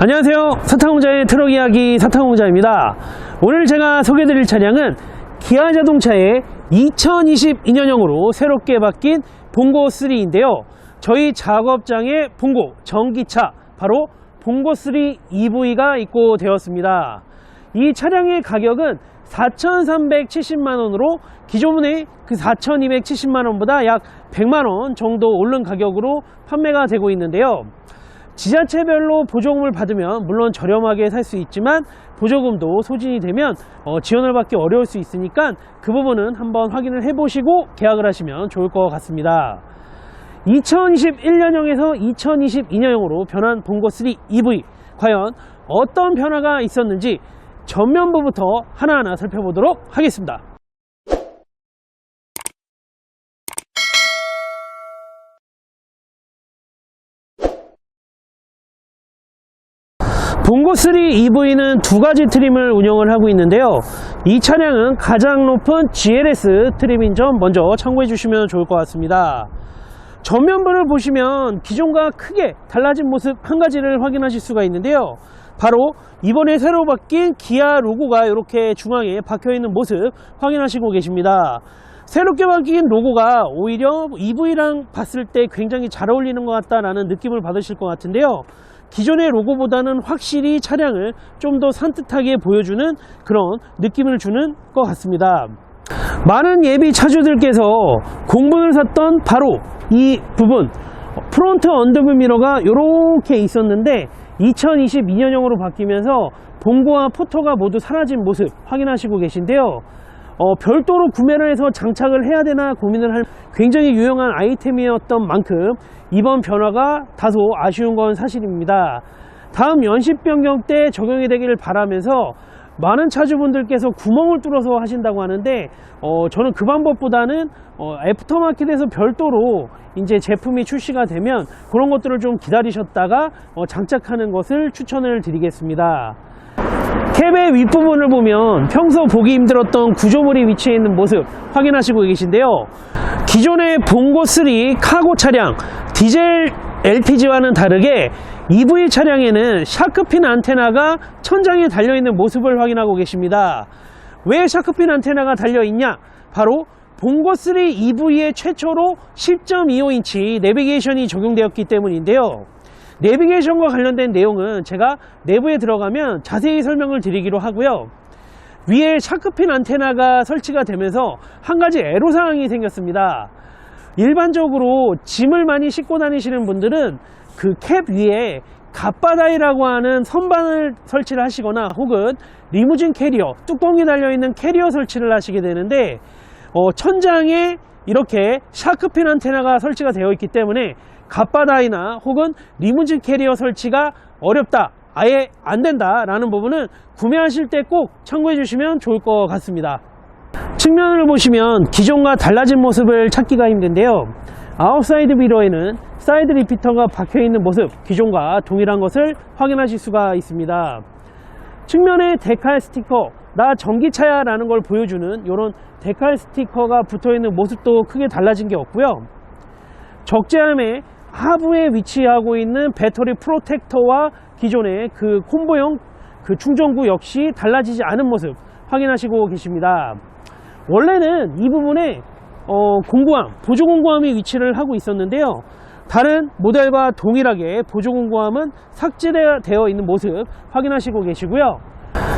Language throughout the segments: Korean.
안녕하세요. 사탕공자의 트럭 이야기 사탕공자입니다. 오늘 제가 소개해드릴 차량은 기아 자동차의 2022년형으로 새롭게 바뀐 봉고3인데요. 저희 작업장에 봉고 전기차 바로 봉고3 EV가 입고 되었습니다. 이 차량의 가격은 4,370만원으로 기존의 그 4,270만원보다 약 100만원 정도 오른 가격으로 판매가 되고 있는데요. 지자체별로 보조금을 받으면 물론 저렴하게 살 수 있지만 보조금도 소진이 되면 어, 지원을 받기 어려울 수 있으니까 그 부분은 한번 확인을 해보시고 계약을 하시면 좋을 것 같습니다. 2021년형에서 2022년형으로 변한 봉고3 EV 과연 어떤 변화가 있었는지 전면부부터 하나하나 살펴보도록 하겠습니다. 봉고3 EV는 두 가지 트림을 운영을 하고 있는데요. 이 차량은 가장 높은 GLS 트림인 점 먼저 참고해 주시면 좋을 것 같습니다. 전면부를 보시면 기존과 크게 달라진 모습 한 가지를 확인하실 수가 있는데요. 바로 이번에 새로 바뀐 기아 로고가 이렇게 중앙에 박혀 있는 모습 확인하시고 계십니다. 새롭게 바뀐 로고가 오히려 EV랑 봤을 때 굉장히 잘 어울리는 것 같다라는 느낌을 받으실 것 같은데요. 기존의 로고보다는 확실히 차량을 좀 더 산뜻하게 보여주는 그런 느낌을 주는 것 같습니다. 많은 예비 차주들께서 공분을 샀던 바로 이 부분 프론트 언더뷰 미러가 이렇게 있었는데 2022년형으로 바뀌면서 봉고와 포터가 모두 사라진 모습 확인하시고 계신데요. 어, 별도로 구매를 해서 장착을 해야 되나 고민을 할 굉장히 유용한 아이템이었던 만큼 이번 변화가 다소 아쉬운 건 사실입니다. 다음 연식 변경 때 적용이 되기를 바라면서 많은 차주분들께서 구멍을 뚫어서 하신다고 하는데 어, 저는 그 방법보다는 어, 애프터마켓에서 별도로 이제 제품이 출시가 되면 그런 것들을 좀 기다리셨다가 어, 장착하는 것을 추천을 드리겠습니다. 캡의 윗부분을 보면 평소 보기 힘들었던 구조물이 위치해 있는 모습 확인하시고 계신데요. 기존의 봉고3 카고 차량 디젤 LPG와는 다르게 EV 차량에는 샤크핀 안테나가 천장에 달려있는 모습을 확인하고 계십니다. 왜 샤크핀 안테나가 달려있냐? 바로 봉고3 EV의 최초로 10.25인치 내비게이션이 적용되었기 때문인데요. 내비게이션과 관련된 내용은 제가 내부에 들어가면 자세히 설명을 드리기로 하고요. 위에 샤크핀 안테나가 설치가 되면서 한 가지 애로사항이 생겼습니다. 일반적으로 짐을 많이 싣고 다니시는 분들은 그 캡 위에 갓바다이라고 하는 선반을 설치를 하시거나 혹은 리무진 캐리어, 뚜껑이 달려있는 캐리어 설치를 하시게 되는데 어, 천장에 이렇게 샤크핀 안테나가 설치가 되어 있기 때문에 갓바다이나 혹은 리무진 캐리어 설치가 어렵다 아예 안 된다 라는 부분은 구매하실 때 꼭 참고해 주시면 좋을 것 같습니다. 측면을 보시면 기존과 달라진 모습을 찾기가 힘든데요. 아웃사이드 미러에는 사이드 리피터가 박혀 있는 모습 기존과 동일한 것을 확인하실 수가 있습니다. 측면에 데칼 스티커 나 전기차야 라는 걸 보여주는 이런 데칼 스티커가 붙어 있는 모습도 크게 달라진 게 없고요. 적재함에 하부에 위치하고 있는 배터리 프로텍터와 기존의 그 콤보형 그 충전구 역시 달라지지 않은 모습 확인하시고 계십니다. 원래는 이 부분에 어, 공구함, 보조 공구함이 위치를 하고 있었는데요. 다른 모델과 동일하게 보조 공구함은 삭제되어 있는 모습 확인하시고 계시고요.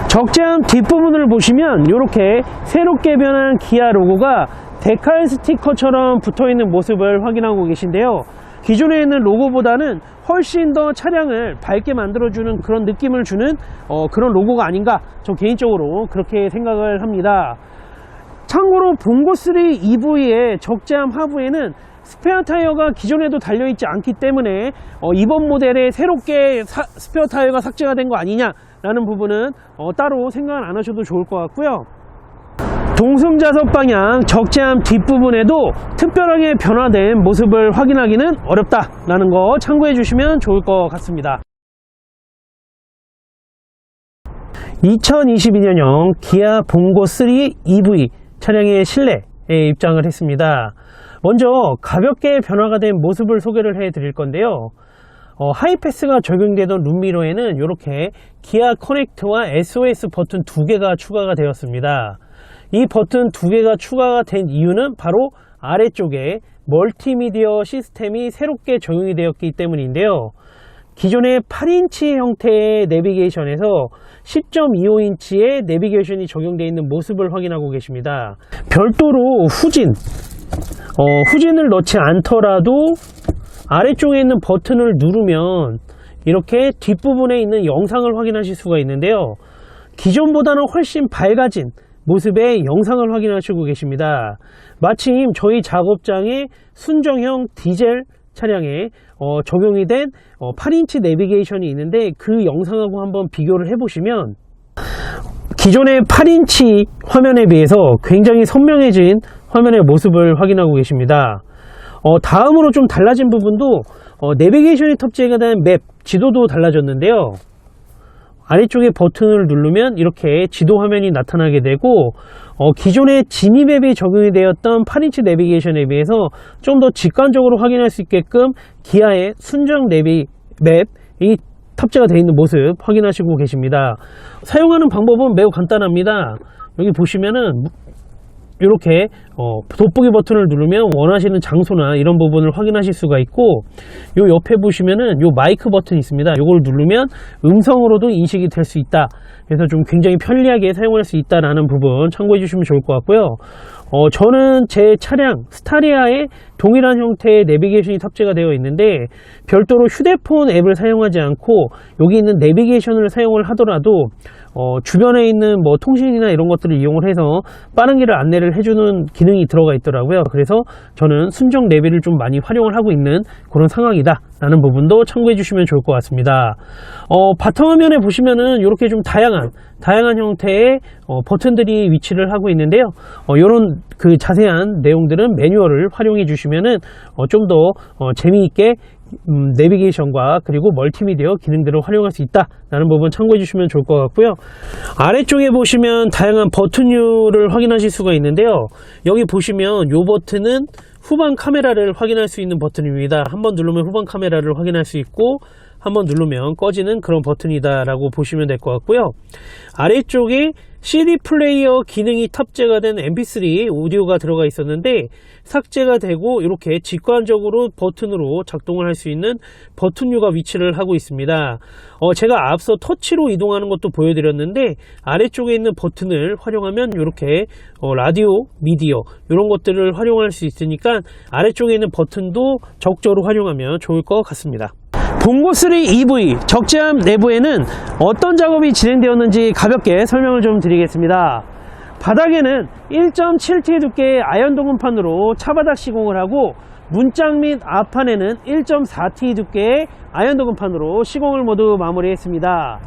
적재함 뒷부분을 보시면 이렇게 새롭게 변한 기아 로고가 데칼 스티커처럼 붙어 있는 모습을 확인하고 계신데요. 기존에 있는 로고보다는 훨씬 더 차량을 밝게 만들어주는 그런 느낌을 주는 어, 그런 로고가 아닌가 저 개인적으로 그렇게 생각을 합니다. 참고로 봉고3 EV의 적재함 하부에는 스페어 타이어가 기존에도 달려있지 않기 때문에 어, 이번 모델에 새롭게 사- 스페어 타이어가 삭제가 된 거 아니냐 라는 부분은 어, 따로 생각을 안 하셔도 좋을 것 같고요. 동승자석 방향 적재함 뒷부분에도 특별하게 변화된 모습을 확인하기는 어렵다라는 거 참고해 주시면 좋을 것 같습니다. 2022년형 기아 봉고 3 EV 차량의 실내에 입장을 했습니다. 먼저 가볍게 변화가 된 모습을 소개를 해 드릴 건데요. 어, 하이패스가 적용되던 룸미러에는 이렇게 기아 커넥트와 SOS 버튼 두 개가 추가가 되었습니다. 이 버튼 두 개가 추가가 된 이유는 바로 아래쪽에 멀티미디어 시스템이 새롭게 적용이 되었기 때문인데요. 기존의 8인치 형태의 내비게이션에서 10.25인치의 내비게이션이 적용되어 있는 모습을 확인하고 계십니다. 별도로 후진, 어, 후진을 넣지 않더라도 아래쪽에 있는 버튼을 누르면 이렇게 뒷부분에 있는 영상을 확인하실 수가 있는데요. 기존보다는 훨씬 밝아진 모습의 영상을 확인하시고 계십니다. 마침 저희 작업장에 순정형 디젤 차량에 어, 적용이 된 어, 8인치 내비게이션이 있는데 그 영상하고 한번 비교를 해보시면 기존의 8인치 화면에 비해서 굉장히 선명해진 화면의 모습을 확인하고 계십니다. 어, 다음으로 좀 달라진 부분도 어, 내비게이션이 탑재가 된 맵, 지도도 달라졌는데요. 아래쪽에 버튼을 누르면 이렇게 지도 화면이 나타나게 되고 어, 기존의 지니 맵이 적용이 되었던 8인치 내비게이션에 비해서 좀 더 직관적으로 확인할 수 있게끔 기아의 순정 내비 맵이 탑재가 되어 있는 모습 확인하시고 계십니다. 사용하는 방법은 매우 간단합니다. 여기 보시면은 이렇게 어, 돋보기 버튼을 누르면 원하시는 장소나 이런 부분을 확인하실 수가 있고 요 옆에 보시면은 요 마이크 버튼이 있습니다. 요걸 누르면 음성으로도 인식이 될 수 있다. 그래서 좀 굉장히 편리하게 사용할 수 있다라는 부분 참고해 주시면 좋을 것 같고요. 어, 저는 제 차량 스타리아에 동일한 형태의 내비게이션이 탑재가 되어 있는데 별도로 휴대폰 앱을 사용하지 않고 여기 있는 내비게이션을 사용을 하더라도 어, 주변에 있는 뭐 통신이나 이런 것들을 이용을 해서 빠른 길을 안내를 해주는 기능이 들어가 있더라고요. 그래서 저는 순정 내비를 좀 많이 활용을 하고 있는 그런 상황이다. 라는 부분도 참고해 주시면 좋을 것 같습니다. 어, 바텀화면에 보시면은 이렇게 좀 다양한, 다양한 형태의 어, 버튼들이 위치를 하고 있는데요. 어, 이런 그 자세한 내용들은 매뉴얼을 활용해 주시면은 어, 좀더 어, 재미있게 음, 내비게이션과 그리고 멀티미디어 기능들을 활용할 수 있다라는 부분 참고해 주시면 좋을 것 같고요. 아래쪽에 보시면 다양한 버튼류를 확인하실 수가 있는데요. 여기 보시면 이 버튼은 후방 카메라를 확인할 수 있는 버튼입니다. 한번 누르면 후방 카메라를 확인할 수 있고 한번 누르면 꺼지는 그런 버튼이다 라고 보시면 될 것 같고요. 아래쪽에 CD 플레이어 기능이 탑재가 된 mp3 오디오가 들어가 있었는데 삭제가 되고 이렇게 직관적으로 버튼으로 작동을 할 수 있는 버튼류가 위치를 하고 있습니다. 어, 제가 앞서 터치로 이동하는 것도 보여드렸는데 아래쪽에 있는 버튼을 활용하면 이렇게 어, 라디오 미디어 이런 것들을 활용할 수 있으니까 아래쪽에 있는 버튼도 적절히 활용하면 좋을 것 같습니다 봉고3 EV 적재함 내부에는 어떤 작업이 진행되었는지 가볍게 설명을 좀 드리겠습니다. 바닥에는 1.7T 두께의 아연 도금판으로 차바닥 시공을 하고 문짝 및 앞판에는 1.4T 두께의 아연 도금판으로 시공을 모두 마무리했습니다.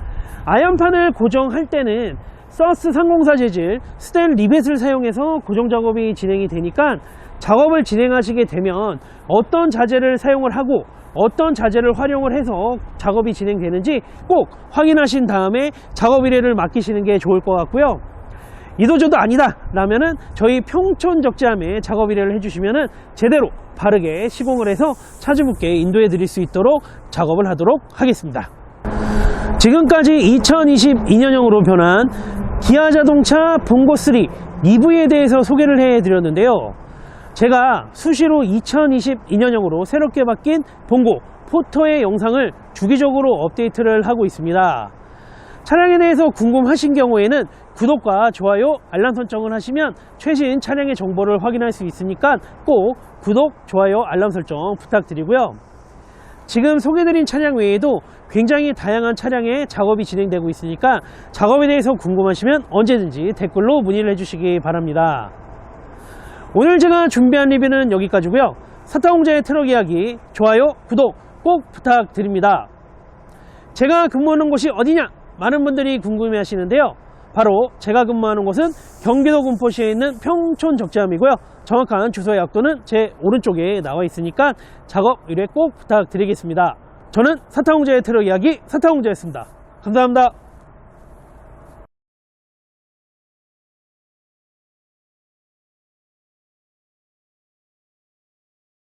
아연판을 고정할 때는 서스 304 재질 스텐 리벳을 사용해서 고정 작업이 진행이 되니까 작업을 진행하시게 되면 어떤 자재를 사용을 하고 어떤 자재를 활용을 해서 작업이 진행되는지 꼭 확인하신 다음에 작업 의뢰를 맡기시는 게 좋을 것 같고요. 이도저도 아니다 라면은 저희 평촌 적재함에 작업 의뢰를 해주시면은 제대로 바르게 시공을 해서 차주분께 인도해 드릴 수 있도록 작업을 하도록 하겠습니다. 지금까지 2022년형으로 변한 기아 자동차 봉고3 EV에 대해서 소개를 해 드렸는데요. 제가 수시로 2022년형으로 새롭게 바뀐 봉고 포터의 영상을 주기적으로 업데이트를 하고 있습니다. 차량에 대해서 궁금하신 경우에는 구독과 좋아요, 알람 설정을 하시면 최신 차량의 정보를 확인할 수 있으니까 꼭 구독, 좋아요, 알람 설정 부탁드리고요. 지금 소개드린 차량 외에도 굉장히 다양한 차량의 작업이 진행되고 있으니까 작업에 대해서 궁금하시면 언제든지 댓글로 문의를 해주시기 바랍니다. 오늘 제가 준비한 리뷰는 여기까지고요. 사타공자의 트럭 이야기 좋아요, 구독 꼭 부탁드립니다. 제가 근무하는 곳이 어디냐? 많은 분들이 궁금해 하시는데요. 바로 제가 근무하는 곳은 경기도 군포시에 있는 평촌 적재함이고요. 정확한 주소의 약도는 제 오른쪽에 나와 있으니까 작업 의뢰 꼭 부탁드리겠습니다. 저는 사타공자의 트럭 이야기 사타공자였습니다. 감사합니다.